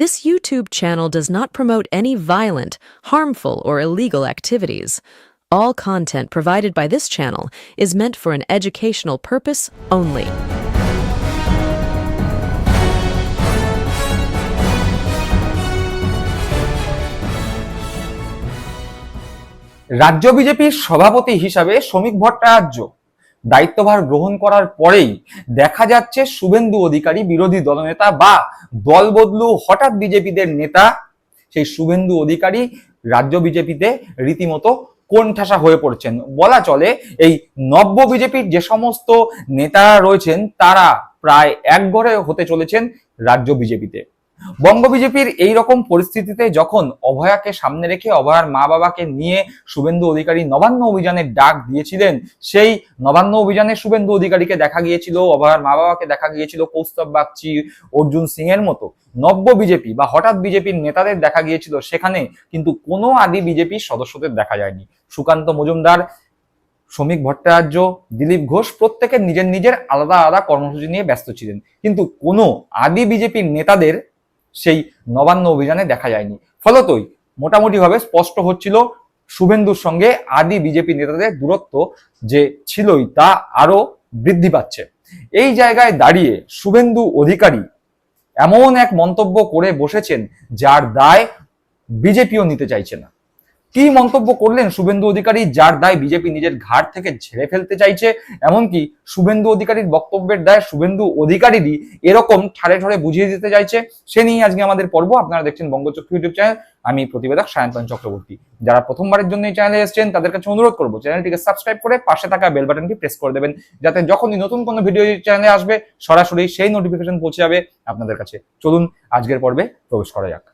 This YouTube channel does not promote any violent, harmful, or illegal activities. All content provided by this channel is meant for an educational purpose only. রাজ্য বিজেপির সভাপতি হিসাবে শ্রমিক ভট্টাচার্য দায়িত্বভার গ্রহণ করার পরেই দেখা যাচ্ছে শুভেন্দু অধিকারী বিরোধী দলনেতা বা দল বদলু হঠাৎ বিজেপিদের নেতা, সেই শুভেন্দু অধিকারী রাজ্য বিজেপিতে রীতিমতো কোণঠাসা হয়ে পড়ছেন। বলা চলে এই নব্য বিজেপির যে সমস্ত নেতারা রয়েছেন, তারা প্রায় একঘরে হতে চলেছেন রাজ্য বিজেপিতে। বঙ্গ বিজেপির এই রকম পরিস্থিতিতে যখন অভয়াকে সামনে রেখে অভয়ার মা বাবাকে নিয়ে শুভেন্দু অধিকারী নবান্ন অভিযানের ডাক দিয়েছিলেন, সেই নবান্ন অভিযানে শুভেন্দু অধিকারীকে দেখা গিয়েছিল, অভয়ার মা বাবাকে দেখা গিয়েছিল কৌস্তব বাগচি, অর্জুন সিং এর মতো। নব্য বিজেপি বা হঠাৎ বিজেপির নেতাদের দেখা গিয়েছিল সেখানে, কিন্তু কোনো আদি বিজেপির সদস্যদের দেখা যায়নি। সুকান্ত মজুমদার, শ্রমিক ভট্টাচার্য, দিলীপ ঘোষ প্রত্যেকের নিজের নিজের আলাদা আলাদা কর্মসূচি নিয়ে ব্যস্ত ছিলেন। কিন্তু কোনো আদি বিজেপির নেতাদের সেই নবান্ন অভিযানে দেখা যায়নি। ফলতই মোটামুটিভাবে স্পষ্ট হচ্ছিল শুভেন্দুর সঙ্গে আদি বিজেপি নেতাদের দূরত্ব যে ছিলই তা আরও বৃদ্ধি পাচ্ছে। এই জায়গায় দাঁড়িয়ে শুভেন্দু অধিকারী এমন এক মন্তব্য করে বসেছেন যার দায় বিজেপিও নিতে চাইছে না। কি মন্তব্য করলেন শুভেন্দু অধিকারী, যার দায় বিজেপি নিজের ঘাট থেকে ঝেড়ে ফেলতে চাইছে? এমনকি শুভেন্দু অধিকারীর বক্তব্যের দায় শুভেন্দু অধিকারীরই এরকম ঠাড়ে ঠাড়ে বুঝিয়ে দিতে চাইছে। সে নিয়ে আজকে আমাদের পর্ব। আপনারা দেখছেন বঙ্গচক্ষু ইউটিউব চ্যানেল। আমি প্রতিবেদক সায়ন্তন চক্রবর্তী। যারা প্রথমবারের জন্য এই চ্যানেলে এসেছেন, তাদের কাছে অনুরোধ করব, চ্যানেলটিকে সাবস্ক্রাইব করে পাশে থাকা বেল বাটনটি প্রেস করে দেবেন, যাতে যখনই নতুন কোনো ভিডিও চ্যানেলে আসবে, সরাসরি সেই নোটিফিকেশন পৌঁছে যাবে আপনাদের কাছে। চলুন, আজকের পর্বে প্রবেশ করা যাক।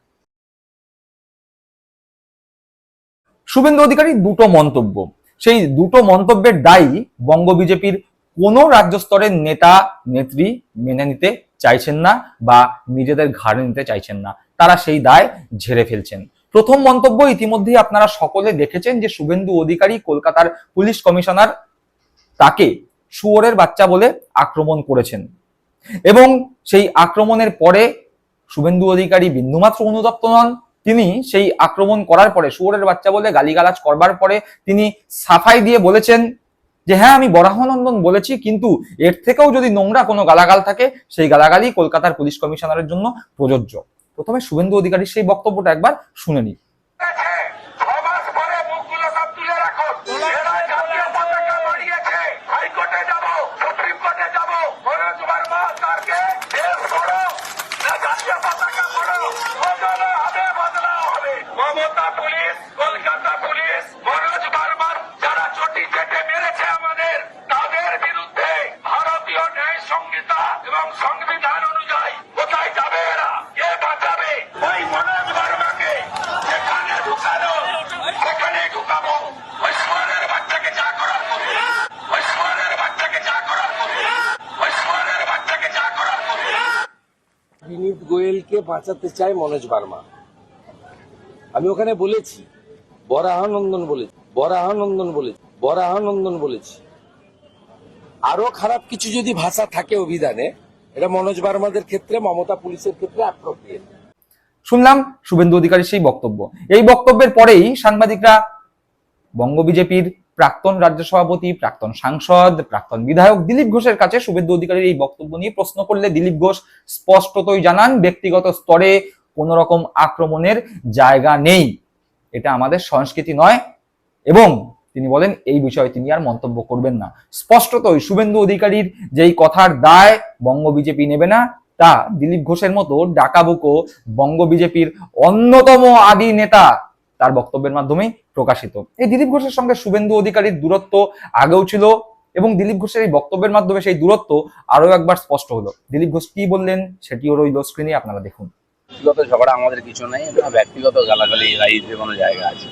শুভেন্দু অধিকারী দুটো মন্তব্য। সেই দুটো মন্তব্যের দায়ী বঙ্গ বিজেপির কোনো রাজ্য স্তরের নেতা, নেত্রী মেনে নিতে চাইছেন না বা নিজেদের ঘাড়ে নিতে চাইছেন না। তারা সেই দায় ঝেড়ে ফেলছেন। প্রথম মন্তব্য ইতিমধ্যেই আপনারা সকলে দেখেছেন যে শুভেন্দু অধিকারী কলকাতার পুলিশ কমিশনার তাকে শুয়োরের বাচ্চা বলে আক্রমণ করেছেন। এবং সেই আক্রমণের পরে শুভেন্দু অধিকারী বিন্দুমাত্র অনুদপ্ত নন। তিনি সেই আক্রমণ করার পরে, শুয়োরের বাচ্চা বলে গালিগালাজ করবার পরে তিনি সাফাই দিয়ে বলেছেন যে হ্যাঁ আমি বরাহনন্দন বলেছি, কিন্তু এর থেকেও যদি নোংরা কোনো গালাগাল থাকে, সেই গালাগালি কলকাতার পুলিশ কমিশনারের জন্য প্রযোজ্য। প্রথমে শুভেন্দু অধিকারীর সেই বক্তব্যটা একবার শুনে নিই। বিনীত বাঁচাতে চায় মনোজ বার্মা? আমি ওখানে বলেছি, বরাহানন্দন বলেছি বরাহানন্দন বলেছি বরাহানন্দন বলেছি। আরও খারাপ কিছু যদি ভাষা থাকে অভিধানে, এটা মনোজ বার্মাদের ক্ষেত্রে, মমতা পুলিশের ক্ষেত্রে অ্যাপ্রোপ্রিয়েট শুনলাম শুভেন্দু অধিকারীর সেই বক্তব্য। এই বক্তব্যের পরেই সাংবাদিকরা বঙ্গ বিজেপির প্রাক্তন রাজ্য সভাপতি, প্রাক্তন সাংসদ, প্রাক্তন বিধায়ক দিলীপ ঘোষের কাছে শুভেন্দু অধিকারীর এই বক্তব্য নিয়ে প্রশ্ন করলে দিলীপ ঘোষ স্পষ্টতই জানান, ব্যক্তিগত স্তরে কোন রকম আক্রমণের জায়গা নেই। এটা আমাদের সংস্কৃতি নয় এবং তিনি বলেন, এই বিষয়ে তিনি আর মন্তব্য করবেন না। স্পষ্টতই শুভেন্দু অধিকারীর যেই কথার দায় বঙ্গ বিজেপি নেবে না, তা দিলীপ ঘোষের মতো ডাকাবুকো বঙ্গ বিজেপির অন্যতম আদি নেতা তার বক্তব্যের মাধ্যমেই প্রকাশিত। এই দিলীপ ঘোষের সঙ্গে শুভেন্দু অধিকারীর দূরত্ব আগেও ছিল এবং দিলীপ ঘোষের এই বক্তব্যের মাধ্যমে সেই দূরত্ব আরও একবার স্পষ্ট হলো। দিলীপ ঘোষ কি বললেন সেটিও রইল স্ক্রিনে আপনারা দেখুন। ব্যক্তিগত ঝগড়া আমাদের কিছু নেই ব্যক্তিগত গালাগালি রাইজে কোনো জায়গা আছে।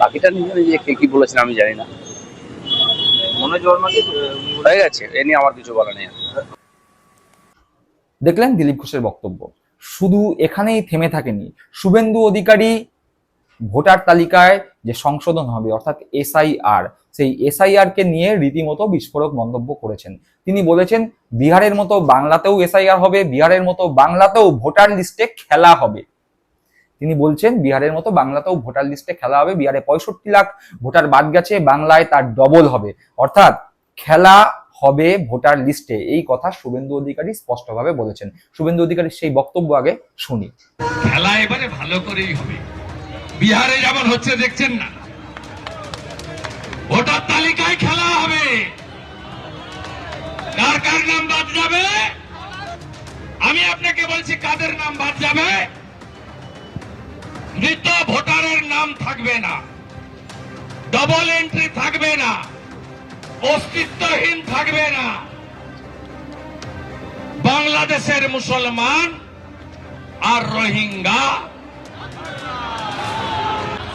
বাকিটা নিজে নিজে কে কি বলেছেন আমি জানি না। মনোজ বর্মাকে হয়ে গেছে এ নিয়ে আমার কিছু বলা নেই। দেখলেন দিলীপ ঘোষের বক্তব্য। শুধু এখানেই থেমে থাকেনি। শুভেন্দু অধিকারী ভোটার তালিকায় যে সংশোধন হবে, অর্থাৎ এসআইআর, সেই এসআইআর কে নিয়ে রীতিমতো বিস্ফোরক মন্তব্য করেছেন। তিনি বলেছেন, বিহারের মতো বাংলাতেও এসআইআর হবে, বিহারের মতো বাংলাতেও ভোটার লিস্টে খেলা হবে। তিনি বলছেন, বিহারের মতো বাংলাতেও ভোটার লিস্টে খেলা হবে, বিহারে পঁয়ষট্টি লাখ ভোটার বাদ গেছে, বাংলায় তার ডবল হবে। অর্থাৎ খেলা হবে ভোটার লিস্টে, এই কথা শুভেন্দু অধিকারী স্পষ্টভাবে বলেছেন। শুভেন্দু অধিকারীর সেই বক্তব্য আগে শুনি। খেলা এবারে ভালো করেই হবে। বিহারে যেমন হচ্ছে, দেখছেন না? ভোটার তালিকায় খেলা হবে। কার কার নাম বাদ যাবে? আমি আপনাকে বলছি, কাদের নাম বাদ যাবে? মৃত ভোটারের নাম থাকবে না। ডবল এন্ট্রি থাকবে না। অস্তিত্বহীন থাকবে না। বাংলাদেশের মুসলমান আর রোহিঙ্গা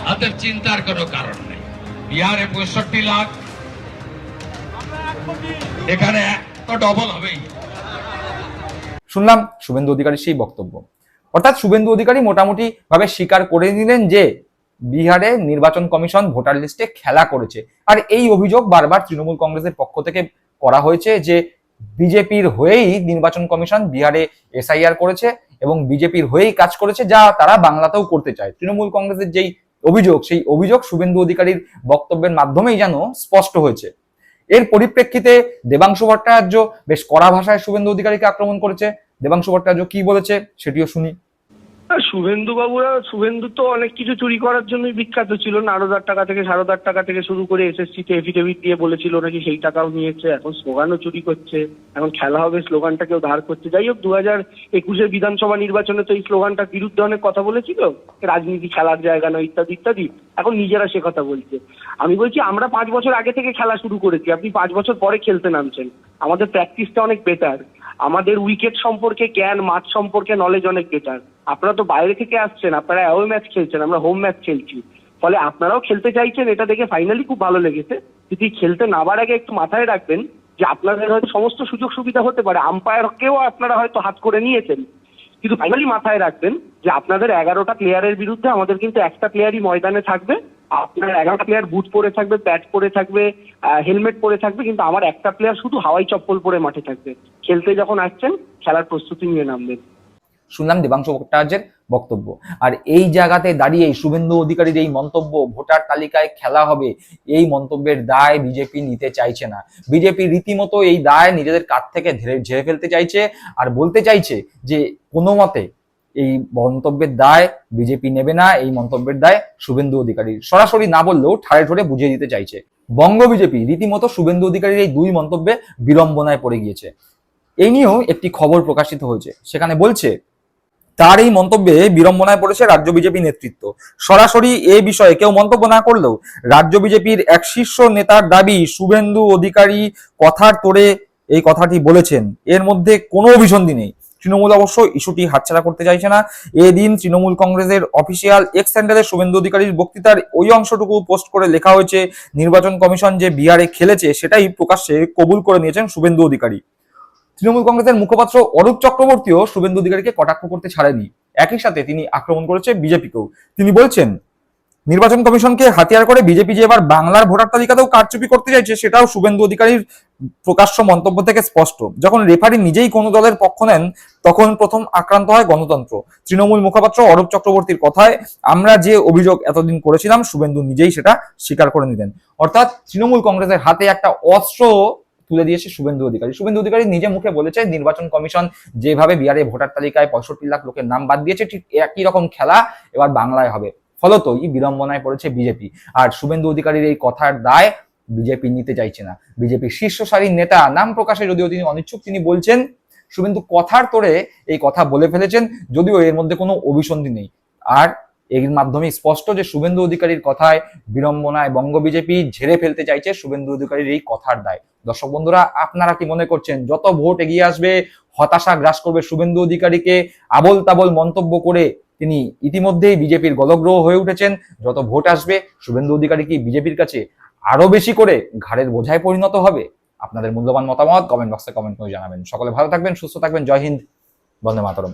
তাদের চিন্তার কোনো কারণ নেই। বিহারে পঁয়ষট্টি লাখ। এখানে তো ডবল হবেই। শুনলাম শুভেন্দু অধিকারীর সেই বক্তব্য। অর্থাৎ শুভেন্দু অধিকারী মোটামুটি ভাবে স্বীকার করে নিলেন যে, বিহারে নির্বাচন কমিশন ভোটার লিস্টে খেলা করেছে। আর এই অভিযোগ বারবার তৃণমূল কংগ্রেসের পক্ষ থেকে করা হয়েছে যে, বিজেপির হয়েই নির্বাচন কমিশন বিহারে এসআইআর করেছে এবং বিজেপির হয়েই কাজ করেছে যা তারা বাংলাতেও করতে চায়। তৃণমূল কংগ্রেসের যেই অভিযোগ, সেই অভিযোগ শুভেন্দু অধিকারীর বক্তব্যের মাধ্যমেই যেন স্পষ্ট হয়েছে। এর পরিপ্রেক্ষিতে দেবাংশু ভট্টাচার্য বেশ কড়া ভাষায় শুভেন্দু অধিকারীকে আক্রমণ করেছে। দেবাংশু ভট্টাচার্য কি বলেছে সেটিও শুনি। শুভেন্দু বাবুরা শুভেন্দু তো অনেক কিছু চুরি করার জন্যই বিখ্যাত ছিল। নারদার টাকা থেকে, সারদার টাকা থেকে শুরু করে এসএসসি তে এফিডেভিট দিয়ে বলেছিল নাকি সেই টাকাও নিয়েছে। এখন স্লোগানও চুরি করছে। এখন খেলা হবে স্লোগানটা কেউ ধার করছে। যাই হোক দু হাজার একুশের বিধানসভা নির্বাচনে তো এই স্লোগানটার বিরুদ্ধে অনেক কথা বলেছিল। রাজনীতি খেলার জায়গা নয়, ইত্যাদি ইত্যাদি। এখন নিজেরা সে কথা বলছে। আমি বলছি, আমরা পাঁচ বছর আগে থেকে খেলা শুরু করেছি। আপনি পাঁচ বছর পরে খেলতে নামছেন। আমাদের প্র্যাকটিসটা অনেক বেটার আমাদের উইকেট সম্পর্কে জ্ঞান, মাঠ সম্পর্কে নলেজ অনেক বেটার আপনারা তো বাইরে থেকে আসছেন, আপনারা অ্যাওয়ে ম্যাচ খেলছেন, আমরা হোম ম্যাচ খেলছি। ফলে আপনারাও খেলতে চাইছেন, এটা দেখে ফাইনালি খুব ভালো লেগেছে। যদি খেলতে নামার আগে একটু মাথায় রাখবেন যে আপনাদের হয়তো সমস্ত সুযোগ সুবিধা হতে পারে আম্পায়ারকেও আপনারা হয়তো হাত করে নিয়েছেন। কিন্তু ফাইনালি মাথায় রাখবেন যে আপনাদের এগারোটা প্লেয়ারের বিরুদ্ধে আমাদের কিন্তু একটা প্লেয়ারই ময়দানে থাকবে। আপনার এগারোটা প্লেয়ার বুট পরে থাকবে ব্যাট পরে থাকবে হেলমেট পরে থাকবে, কিন্তু আমার একটা প্লেয়ার শুধু হাওয়াই চপ্পল পরে মাঠে থাকবে। খেলতে যখন আসছেন, খেলার প্রস্তুতি নিয়ে নামবেন। শুনলাম দেবাংশু ভট্টাচার্যের বক্তব্য। আর এই জায়গাতে দাঁড়িয়ে শুভেন্দু অধিকারীর এই মন্তব্য ভোটার তালিকায় খেলা হবে, এই মন্তব্যের দায় বিজেপি নিতে চাইছে না। বিজেপি রীতিমতো এই দায় নিজেদের কাছ থেকে ঝেড়ে ফেলতে চাইছে, আর বলতে চাইছে যে কোনো মতে এই মন্তব্যের দায় বিজেপি নেবে না, এই মন্তব্যের দায় শুভেন্দু অধিকারী। সরাসরি না বললেও ঠাড়ে ঠোড়ে বুঝিয়ে দিতে চাইছে। বঙ্গ বিজেপি রীতিমতো শুভেন্দু অধিকারীর এই দুই মন্তব্যে বিড়ম্বনায় পড়ে গিয়েছে। এই নিয়েও একটি খবর প্রকাশিত হয়েছে। সেখানে বলছে, তার এই মন্তব্যে বিড়ম্বনায় পড়েছে রাজ্য বিজেপি নেতৃত্ব। সরাসরি এ বিষয়ে কেউ মন্তব্য না করলেও রাজ্য বিজেপির এক শীর্ষ নেতার দাবি শুভেন্দু অধিকারী কথার তোড়ে এই কথাটি বলেছেন। এর মধ্যে কোনো অভিসন্ধি নেই। তৃণমূল অবশ্য ইস্যুটি হাতছাড়া করতে চাইছে না। এদিন তৃণমূল কংগ্রেসের অফিসিয়াল এক্স হ্যান্ডেলে শুভেন্দু অধিকারীর বক্তৃতার ওই অংশটুকু পোস্ট করে লেখা হয়েছে, নির্বাচন কমিশন যে বিহারে খেলেছে সেটাই প্রকাশ্যে কবুল করে নিয়েছেন শুভেন্দু অধিকারী। তৃণমূল কংগ্রেসের মুখপাত্র অরূপ চক্রবর্তীও শুভেন্দু অধিকারীকে কটাক্ষ করতে ছাড়েনি। একই সাথে তিনি আক্রমণ করেছে বিজেপিকেও। তিনি বলছেন নির্বাচন কমিশনকে হাতিয়ার করে বিজেপি যে এবার বাংলার ভোটার তালিকাতেও কারচুপি করতে চাইছে, সেটাও শুভেন্দু অধিকারীর প্রকাশ্য মন্তব্য থেকে স্পষ্ট। যখন রেফারি নিজেই কোনো দলের পক্ষ নেন, তখন প্রথম আক্রান্ত হয় গণতন্ত্র। তৃণমূল মুখপাত্র অরূপ চক্রবর্তীর কথায়, আমরা যে অভিযোগ এতদিন করেছিলাম, শুভেন্দু নিজেই সেটা স্বীকার করে নিলেন। অর্থাৎ তৃণমূল কংগ্রেসের হাতে একটা অস্ত্র তুলে দিয়েছে শুভেন্দু অধিকারী। শুভেন্দু অধিকারী নিজে মুখে বলেছে নির্বাচন কমিশন যেভাবে বিহারে ভোটার তালিকায় পঁয়ষট্টি লাখ লোকের নাম বাদ দিয়েছে, ঠিক একই রকম খেলা এবার বাংলায় হবে। ফলতই বিড়ম্বনায় পড়েছে বিজেপি। আর শুভেন্দু অধিকারীর এই কথার দায় বিজেপি নিতে চাইছে না। বিজেপির শীর্ষ সারির নেতা নাম প্রকাশে যদিও তিনি অনিচ্ছুক, তিনি বলছেন, শুভেন্দু কথার তোরে এই কথা বলে ফেলেছেন, যদিও এর মধ্যে কোনো অভিসন্ধি নেই। আর এর মাধ্যমে স্পষ্ট যে শুভেন্দু অধিকারীর কথায় বিড়ম্বনায় বঙ্গ বিজেপি ঝেড়ে ফেলতে চাইছে শুভেন্দু অধিকারীর এই কথার দায়। দর্শক বন্ধুরা, আপনারা কি মনে করছেন, যত ভোট এগিয়ে আসবে, হতাশা গ্রাস করবে শুভেন্দু অধিকারীকে আবল তাবল মন্তব্য করে তিনি ইতিমধ্যেই বিজেপির গলগ্রহ হয়ে উঠেছেন। যত ভোট আসবে, শুভেন্দু অধিকারী কি বিজেপির কাছে আরও বেশি করে ঘাড়ের বোঝায় পরিণত হবে? আপনাদের মূল্যবান মতামত কমেন্ট বক্সে কমেন্ট করে জানাবেন। সকলে ভালো থাকবেন, সুস্থ থাকবেন। জয় হিন্দ, বন্দে মাতরম।